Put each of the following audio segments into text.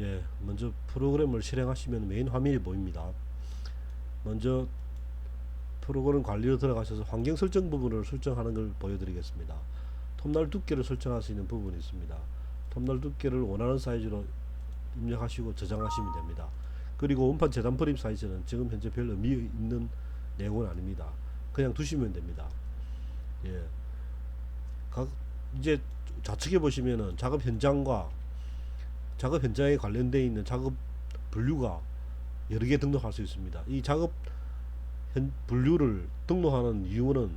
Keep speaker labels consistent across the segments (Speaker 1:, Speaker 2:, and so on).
Speaker 1: 예, 먼저 프로그램을 실행하시면 메인 화면이 보입니다. 먼저 프로그램 관리로 들어가셔서 환경 설정 부분을 설정하는 걸 보여드리겠습니다. 톱날 두께를 설정할 수 있는 부분이 있습니다. 톱날 두께를 원하는 사이즈로 입력하시고 저장하시면 됩니다. 그리고 원판 재단 프레임 사이즈는 지금 현재 별 의미 있는 내용은 아닙니다. 그냥 두시면 됩니다. 예. 각 이제 좌측에 보시면은 작업 현장과 작업 현장에 관련되어 있는 작업 분류가 여러 개 등록할 수 있습니다. 이 작업 현, 분류를 등록하는 이유는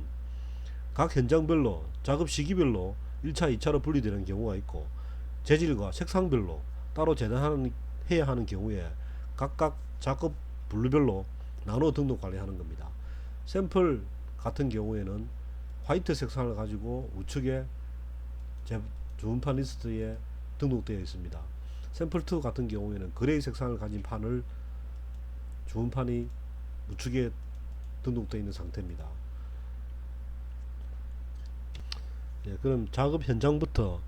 Speaker 1: 각 현장별로 작업 시기별로 1차, 2차로 분리되는 경우가 있고 재질과 색상별로 따로 재단하는 해야 하는 경우에 각각 작업 분류별로 나눠 등록 관리하는 겁니다. 샘플 같은 경우에는 화이트 색상을 가지고 우측에 제 주문판 리스트에 등록되어 있습니다. 샘플 2 같은 경우에는 그레이 색상을 가진 판을 주문판이 우측에 등록되어 있는 상태입니다. 예, 그럼 작업 현장부터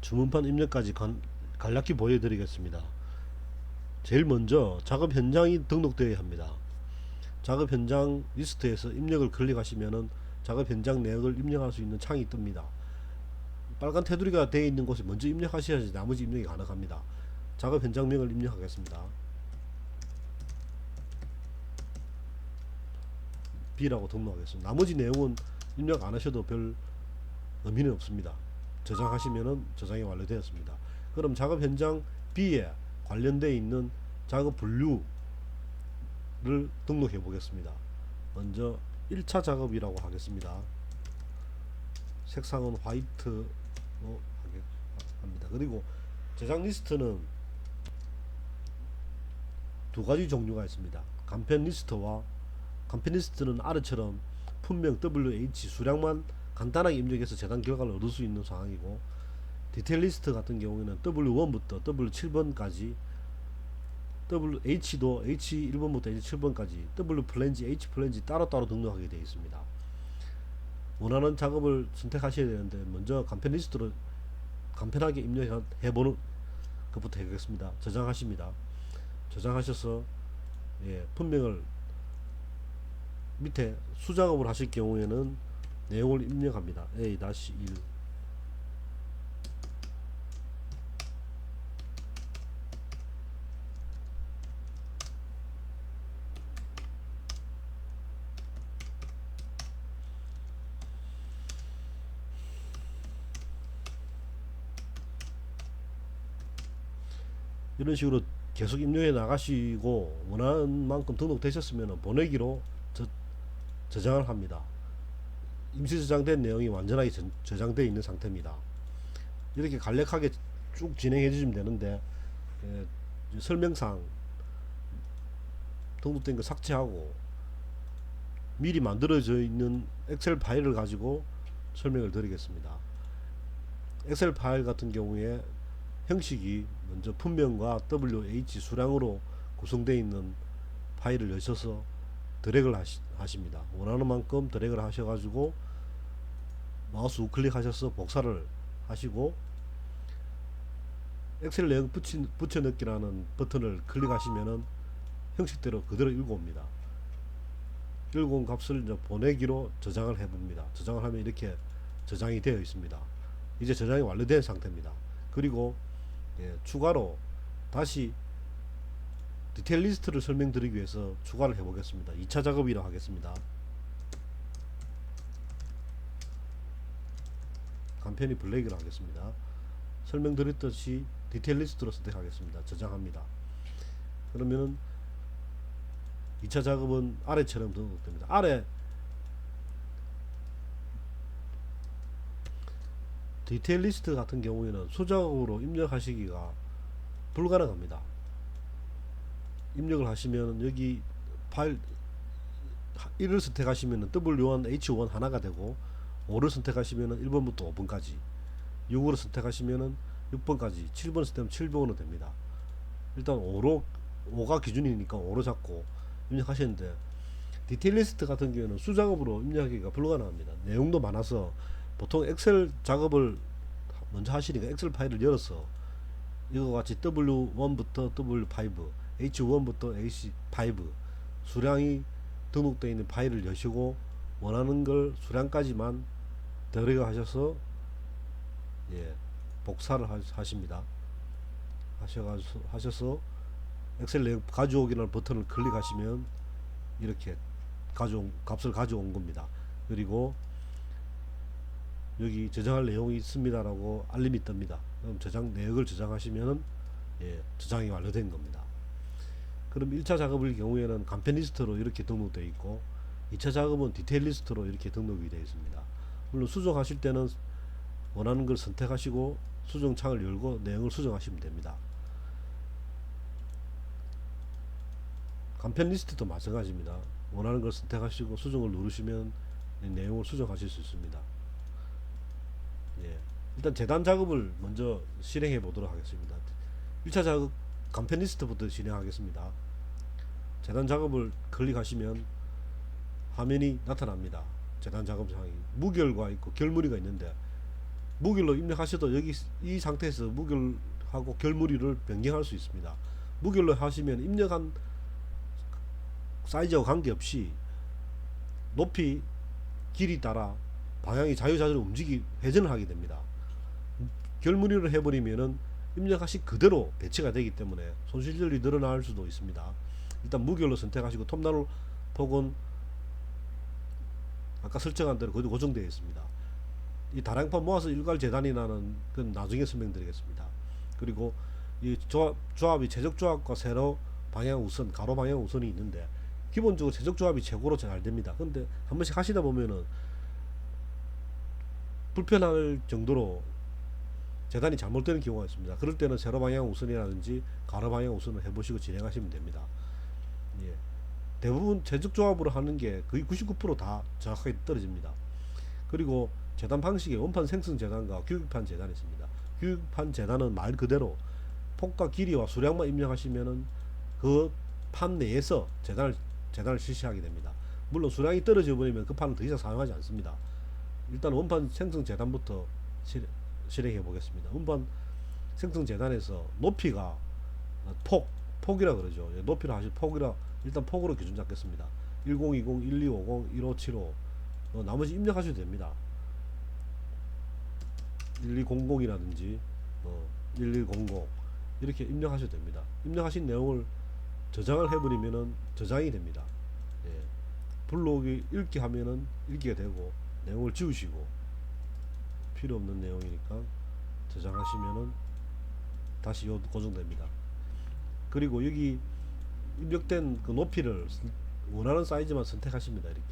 Speaker 1: 주문판 입력까지 간, 간략히 보여드리겠습니다. 제일 먼저 작업 현장이 등록되어야 합니다. 작업 현장 리스트에서 입력을 클릭하시면은 작업 현장 내역을 입력할 수 있는 창이 뜹니다. 빨간 테두리가 되어 있는 곳에 먼저 입력하셔야지 나머지 입력이 가능합니다. 작업 현장명을 입력하겠습니다. B라고 등록하겠습니다. 나머지 내용은 입력 안 하셔도 별 의미는 없습니다. 저장하시면은 저장이 완료되었습니다. 그럼 작업 현장 B에 관련되어 있는 작업 분류를 등록해 보겠습니다. 먼저 1차 작업이라고 하겠습니다. 색상은 화이트로 합니다. 그리고 제작 리스트는 두 가지 종류가 있습니다. 간편 리스트와 간편 리스트는 아래처럼 품명 WH 수량만 간단하게 입력해서 재단 결과를 얻을 수 있는 상황이고 디테일 리스트 같은 경우에는 W1부터 W7번까지 WH도 H1번부터 H7번까지 W 플랜지, H 플랜지 따로따로 등록하게 되어 있습니다. 원하는 작업을 선택하셔야 되는데 먼저 간편 리스트로 간편하게 입력해 보는 것부터 해보겠습니다. 저장하십니다. 저장하셔서 예, 분명을 밑에 수작업을 하실 경우에는 내용을 입력합니다. A-1 이런 식으로 계속 입력해 나가시고 원하는 만큼 등록되셨으면 보내기로 저, 저장을 합니다. 임시 저장된 내용이 완전하게 저, 저장되어 있는 상태입니다. 이렇게 간략하게 쭉 진행해 주시면 되는데 예, 설명상 등록된 거 삭제하고 미리 만들어져 있는 엑셀 파일을 가지고 설명을 드리겠습니다. 엑셀 파일 같은 경우에 형식이 먼저 품명과 WH 수량으로 구성되어 있는 파일을 여셔서 드래그를 하시, 하십니다. 원하는 만큼 드래그를 하셔가지고 마우스 우클릭하셔서 복사를 하시고 엑셀 내용 붙이, 붙여넣기라는 버튼을 클릭하시면은 형식대로 그대로 읽어옵니다. 읽어온 값을 이제 보내기로 저장을 해봅니다. 저장을 하면 이렇게 저장이 되어 있습니다. 이제 저장이 완료된 상태입니다. 그리고 예, 추가로 다시 디테일 리스트를 설명드리기 위해서 추가를 해보겠습니다. 2차 작업이라 하겠습니다. 간편히 블랙이라 하겠습니다. 설명드렸듯이 디테일 리스트로 선택하겠습니다. 저장합니다. 그러면은 2차 작업은 아래처럼 등록됩니다. 아래 디테일 리스트 같은 경우에는 수작업으로 입력하시기가 불가능합니다. 입력을 하시면 여기 파일 1을 선택하시면 W1, H1 하나가 되고 5를 선택하시면 1번부터 5번까지 6을 선택하시면 6번까지 7번 선택하면 7번으로 됩니다. 일단 5로 5가 기준이니까 5로 잡고 입력하시는데 디테일 리스트 같은 경우에는 수작업으로 입력하기가 불가능합니다. 내용도 많아서 보통 엑셀 작업을 먼저 하시니까 엑셀 파일을 열어서 이거 같이 W1부터 W5, H1부터 H5 수량이 등록되어 있는 파일을 여시고 원하는 걸 수량까지만 들어가셔서 예, 복사를 하- 하십니다. 하셔가지고 하셔서 엑셀 내용 가져오기라는 버튼을 클릭하시면 이렇게 가져온 값을 가져온 겁니다. 그리고 여기 저장할 내용이 있습니다라고 알림이 뜹니다. 그럼 저장 내역을 저장하시면은 예, 저장이 완료된 겁니다. 그럼 1차 작업일 경우에는 간편 리스트로 이렇게 등록되어 있고 2차 작업은 디테일 리스트로 이렇게 등록이 되어 있습니다. 물론 수정하실 때는 원하는 걸 선택하시고 수정창을 열고 내용을 수정하시면 됩니다. 간편 리스트도 마찬가지입니다. 원하는 걸 선택하시고 수정을 누르시면 이 내용을 수정하실 수 있습니다. 예. 일단 재단 작업을 먼저 실행해 보도록 하겠습니다. 1차 작업 간편 리스트부터 진행하겠습니다. 재단 작업을 클릭하시면 화면이 나타납니다. 재단 작업 상이 무결과 있고 결무리가 있는데 무결로 입력하셔도 여기 이 상태에서 무결하고 결무리를 변경할 수 있습니다. 무결로 하시면 입력한 사이즈와 관계없이 높이 길이 따라 방향이 자유자재로 움직이 회전을 하게 됩니다. 결무리를 해버리면은 입력하신 그대로 배치가 되기 때문에 손실률이 늘어날 수도 있습니다. 일단 무결로 선택하시고 톱나루 폭은 아까 설정한 대로 거의 고정되어 있습니다. 이 다량판 모아서 일괄 재단이라는 건 나중에 설명드리겠습니다. 그리고 이 조합, 조합이 최적 조합과 세로 방향 우선, 가로 방향 우선이 있는데 기본적으로 최적 조합이 최고로 잘 됩니다. 근데 한 번씩 하시다 보면은 불편할 정도로 재단이 잘못되는 경우가 있습니다. 그럴 때는 세로 방향 우선이라든지 가로 방향 우선을 해보시고 진행하시면 됩니다. 예. 대부분 최적 조합으로 하는 게 거의 99%다 정확하게 떨어집니다. 그리고 재단 방식에 원판 생성 재단과 규격판 재단이 있습니다. 규격판 재단은 말 그대로 폭과 길이와 수량만 입력하시면은 그 판 내에서 재단을 재단을 실시하게 됩니다. 물론 수량이 떨어져 버리면 그 판은 더 이상 사용하지 않습니다. 일단 원판 생성 재단부터 실, 실행해 보겠습니다. 원판 생성 재단에서 높이가 폭 폭이라 그러죠. 예, 높이를 하실 폭이라 일단 폭으로 기준 잡겠습니다. 1020, 1250, 1575 어, 나머지 입력하셔도 됩니다. 1200이라든지 어, 1100 이렇게 입력하셔도 됩니다. 입력하신 내용을 저장을 해버리면은 저장이 됩니다. 예. 블록이 읽기 하면은 읽기가 되고 내용을 지우시고 필요 없는 내용이니까 저장하시면은 다시 요 고정됩니다. 그리고 여기 입력된 그 높이를 선- 원하는 사이즈만 선택하십니다. 이렇게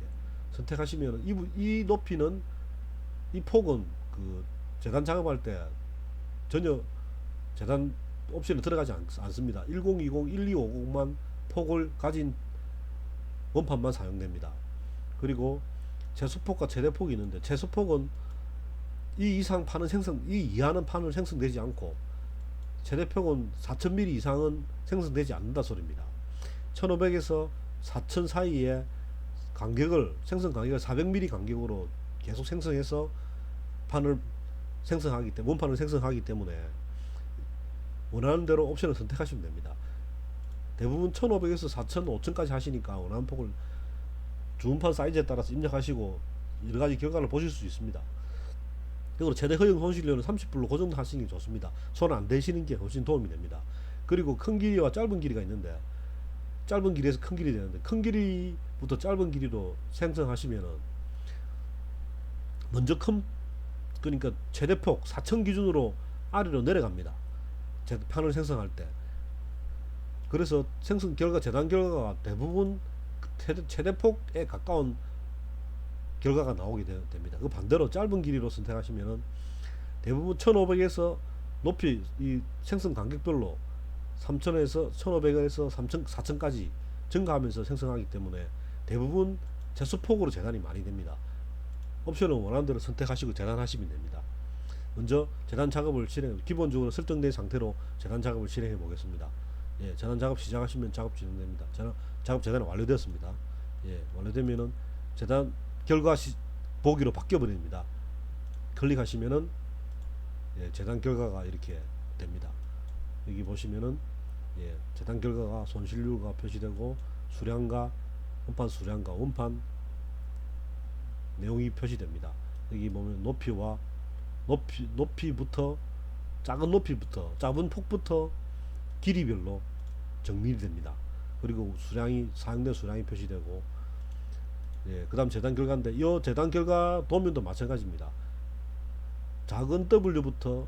Speaker 1: 선택하시면 이, 부- 이 높이는 이 폭은 그 재단 작업할 때 전혀 재단 옵션에 들어가지 않, 않습니다. 1020, 1250만 폭을 가진 원판만 사용됩니다. 그리고 최소폭과 최대폭이 있는데 최소폭은 이 이상 판은 생성 이 이하는 판은 생성되지 않고 최대폭은 4000mm 이상은 생성되지 않는다 소리입니다. 1500에서 4000 사이에 간격을 생성 간격을 400mm 간격으로 계속 생성해서 판을 생성하기 때문에 원판을 생성하기 때문에 원하는 대로 옵션을 선택하시면 됩니다. 대부분 1500에서 4000, 5000까지 하시니까 원하는 폭을 주문판 사이즈에 따라서 입력하시고 여러 가지 결과를 보실 수 있습니다. 그리고 최대 허용 손실료는 30불로 고정하시는 게 좋습니다. 손 안 대시는 게 훨씬 도움이 됩니다. 그리고 큰 길이와 짧은 길이가 있는데 짧은 길이에서 큰 길이 되는데 큰 길이부터 짧은 길이로 생성하시면은 먼저 큰 그러니까 최대폭 4천 기준으로 아래로 내려갑니다. 제 판을 생성할 때. 그래서 생성 결과 재단 결과가 대부분 최대, 최대폭에 가까운 결과가 나오게 되- 됩니다. 그 반대로 짧은 길이로 선택하시면은 대부분 1500에서 높이 이 생성 간격별로 3000에서 1500에서 3000, 4000까지 증가하면서 생성하기 때문에 대부분 재수폭으로 재단이 많이 됩니다. 옵션은 원하는 대로 선택하시고 재단하시면 됩니다. 먼저 재단 작업을 실행 기본적으로 설정된 상태로 재단 작업을 실행해 보겠습니다. 예, 재단 작업 시작하시면 작업 진행됩니다. 재단, 작업 재단이 완료되었습니다. 예, 완료되면은 재단 결과 시, 보기로 바뀌어 버립니다. 클릭하시면은 예, 재단 결과가 이렇게 됩니다. 여기 보시면은 예, 재단 결과가 손실률과 표시되고 수량과 원판 수량과 원판 내용이 표시됩니다. 여기 보면 높이와 높이 높이부터 작은 높이부터 작은 폭부터 길이별로 정밀이 됩니다. 그리고 수량이 사용된 수량이 표시되고 예, 그 다음 재단 결과인데 이 재단 결과 도면도 마찬가지입니다. 작은 W부터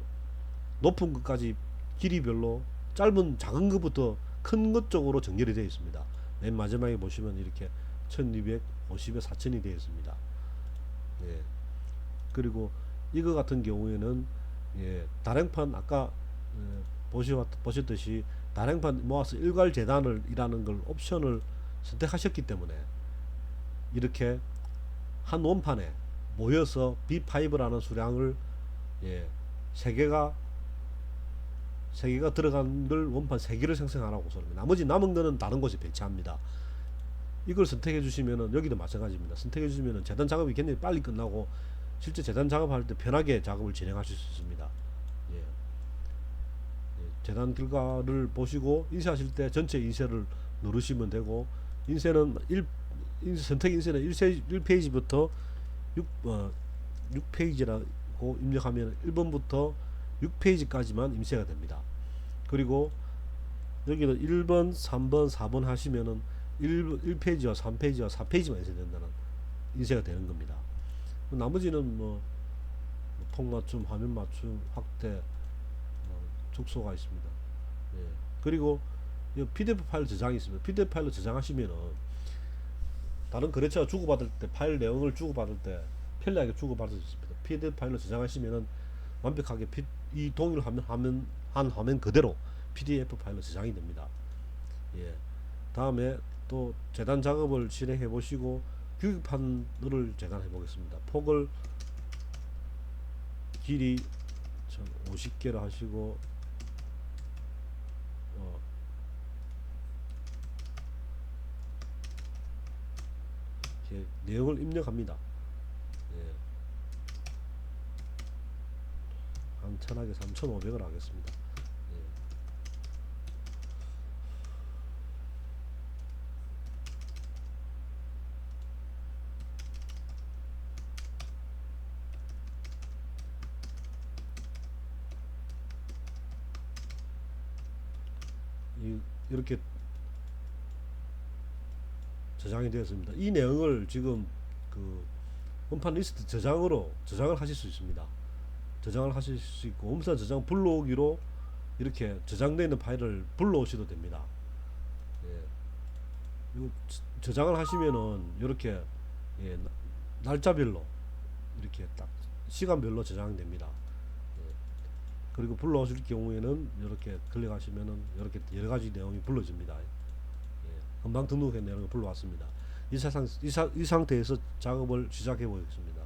Speaker 1: 높은 것까지 길이별로 짧은 작은 것부터 큰 것 쪽으로 정렬이 되어 있습니다. 맨 마지막에 보시면 이렇게 1250에 4000이 되어 있습니다. 예. 그리고 이거 같은 경우에는 예, 다랭판 아까 예, 보시왔, 보셨듯이 다랭판 모아서 일괄 재단을 이라는 걸 옵션을 선택하셨기 때문에 이렇게 한 원판에 모여서 B5라는 수량을 예, 세 개가 세 개가 들어간 걸 원판 세 개를 생성하라고 소리입니다. 나머지 남은 거는 다른 곳에 배치합니다. 이걸 선택해 주시면은 여기도 마찬가지입니다. 선택해 주시면은 재단 작업이 굉장히 빨리 끝나고 실제 재단 작업할 때 편하게 작업을 진행하실 수 있습니다. 예. 예, 재단 결과를 보시고 인쇄하실 때 전체 인쇄를 누르시면 되고 인쇄는 1 인쇄, 선택 인쇄는 1세, 1페이지부터 6, 어, 6페이지라고 입력하면 1번부터 6페이지까지만 임시가 됩니다. 그리고 여기는 1번, 3번, 4번 하시면은 1, 1페이지와 3페이지와 4페이지만 인쇄된다는 인쇄가 되는 겁니다. 나머지는 뭐 폭맞춤, 화면 맞춤, 확대, 어, 축소가 있습니다. 예. 그리고 이 PDF 파일 저장이 있습니다. PDF 파일로 저장하시면은 다른 거래처가 주고받을 때 파일 내용을 주고받을 때 편리하게 주고받을 수 있습니다. PDF 파일로 저장하시면은 완벽하게 피, 이 동일 화면, 화면 한 화면 그대로 PDF 파일로 저장이 됩니다. 예. 다음에 또 재단 작업을 진행해 보시고 규격판을 재단해 보겠습니다. 폭을 길이 50개로 하시고 어, 이렇게 내용을 입력합니다. 예. 간단하게 3,500을 하겠습니다. 예. 이, 이렇게 저장이 되었습니다. 이 내용을 지금 그 원판 리스트 저장으로 저장을 하실 수 있습니다. 저장을 하실 수 있고 원판 저장 불러오기로 이렇게 저장되어 있는 파일을 불러오셔도 됩니다. 예. 이거 저- 저장을 하시면은 이렇게 예, 나- 날짜별로 이렇게 딱 시간별로 저장됩니다. 예. 그리고 불러오실 경우에는 이렇게 클릭하시면은 이렇게 여러 가지 내용이 불러집니다. 예, 금방 내용을 불러왔습니다. 이, 사상, 이, 사, 이 상태에서 작업을 시작해 보겠습니다.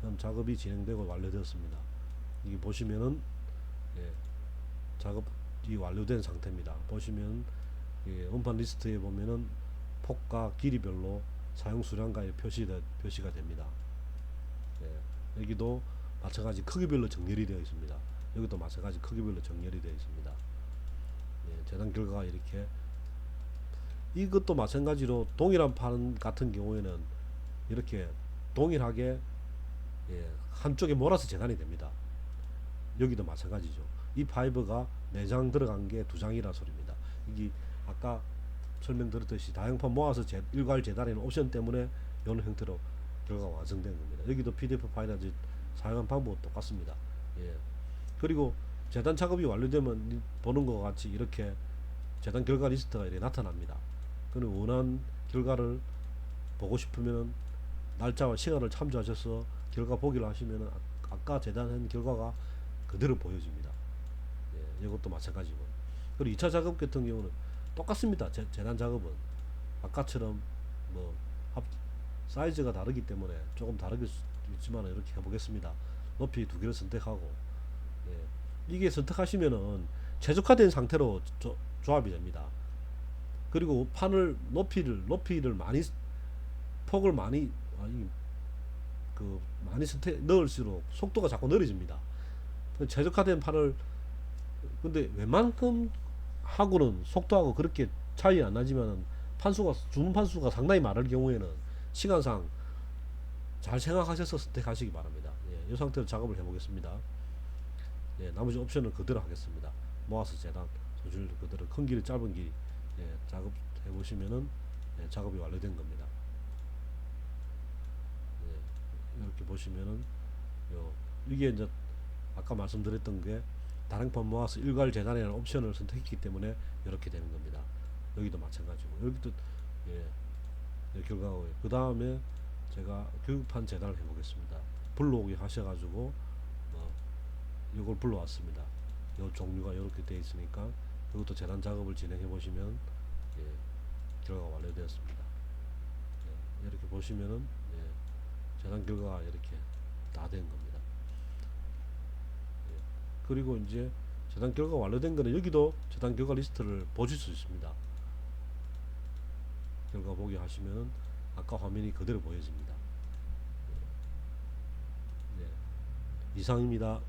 Speaker 1: 그럼 작업이 진행되고 완료되었습니다. 이게 보시면은 예, 작업이 완료된 상태입니다. 보시면 예, 원판 리스트에 보면은 폭과 길이별로 사용 수량가에 표시가 표시가 됩니다. 예, 여기도 마찬가지 크기별로 정렬이 되어 있습니다. 여기도 마찬가지 크기별로 정렬이 되어 있습니다. 예, 재단 결과가 이렇게 이것도 마찬가지로 동일한 판 같은 경우에는 이렇게 동일하게 예, 한쪽에 몰아서 재단이 됩니다. 여기도 마찬가지죠. 이 파이버가 4장 들어간 게 2장이라 소리입니다. 이게 아까 설명드렸듯이 다양판 모아서 재, 일괄 재단하는 옵션 때문에 이런 형태로 결과가 완성된 겁니다. 여기도 PDF 파일까지 사용한 방법은 똑같습니다. 예. 그리고 재단 작업이 완료되면 이- 보는 것 같이 이렇게 재단 결과 리스트가 이렇게 나타납니다. 그는 원한 결과를 보고 싶으면 날짜와 시간을 참조하셔서 결과 보기를 하시면 아까 재단한 결과가 그대로 보여집니다. 예, 이것도 마찬가지고. 그리고 2차 작업 같은 경우는 똑같습니다. 재, 재단 작업은 아까처럼 뭐 합, 사이즈가 다르기 때문에 조금 있지만 이렇게 해보겠습니다. 높이 두 개를 선택하고 예, 이게 선택하시면은 최적화된 상태로 조, 조합이 됩니다. 그리고 판을 높이를 높이를 많이 폭을 많이 아니 그 많이 선택 넣을수록 속도가 자꾸 느려집니다. 그 최적화된 판을 근데 웬만큼 하고는 속도하고 그렇게 차이 안 나지만 판수가 주문 판수가 상당히 많을 경우에는 시간상 잘 생각하셔서 선택하시기 바랍니다. 예, 이 상태로 작업을 해보겠습니다. 예, 나머지 옵션은 그대로 하겠습니다. 모아서 재단 손실 그대로 큰 길이 짧은 길이 예, 작업 해 보시면은 예, 작업이 완료된 겁니다. 예, 이렇게 보시면은 요 이게 이제 아까 말씀드렸던 게 다량판 모아서 일괄 재단이라는 옵션을 선택했기 때문에 이렇게 되는 겁니다. 여기도 마찬가지고 여기도 예, 예 결과고요. 그 다음에 제가 교육판 재단을 해보겠습니다. 불러오기 하셔가지고 어, 이걸 불러왔습니다. 요 종류가 이렇게 되어 있으니까 이것도 재단 작업을 진행해 보시면 예, 결과가 완료되었습니다. 예, 이렇게 보시면은 예, 재단 결과가 이렇게 다 된 겁니다. 예, 그리고 이제 재단 결과 완료된 거는 여기도 재단 결과 리스트를 보실 수 있습니다. 결과 보기 하시면은 아까 화면이 그대로 보여집니다. 예, 예, 이상입니다.